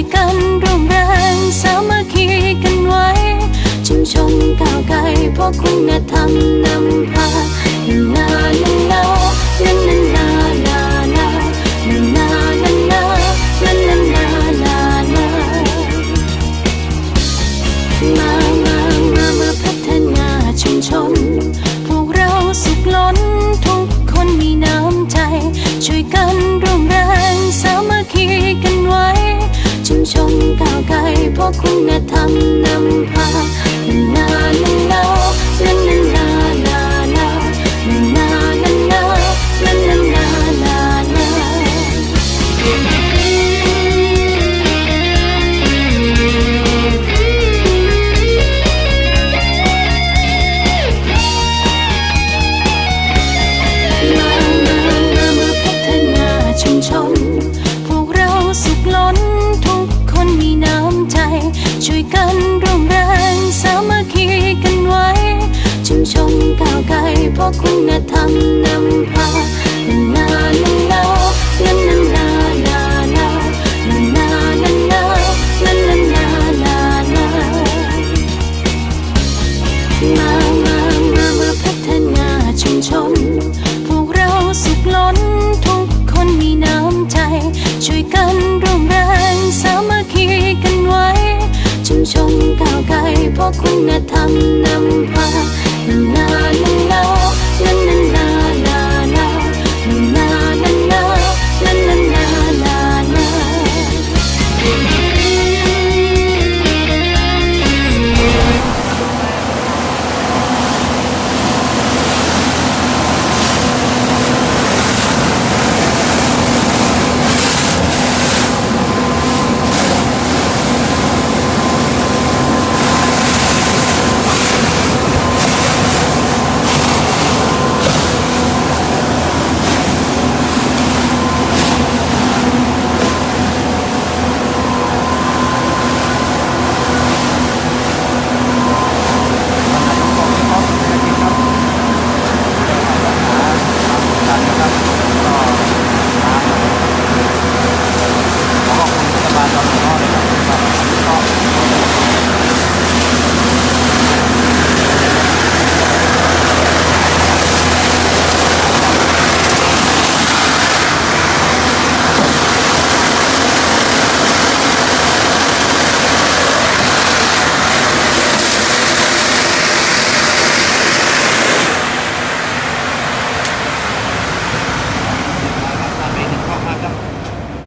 วยกันร่วมแรงสามัคคีกันไว้ ชุมชนก้าวไกลเพราะคุณธรรมนำพานานาน ก้าวไกลเพราะคุณธรรมนำพาลาลาลาลาลาลาลาลาลาลาลาลาลาลาลาลามามามามาพัฒนาชุมชน พวกเราสุขล้นทุกคนมีน้ำใจ ช่วยกันร่วมแรงสามัคคีกันไว้ชุมชนก้าวไกลเพราะคุณธรรมนำพา na na na.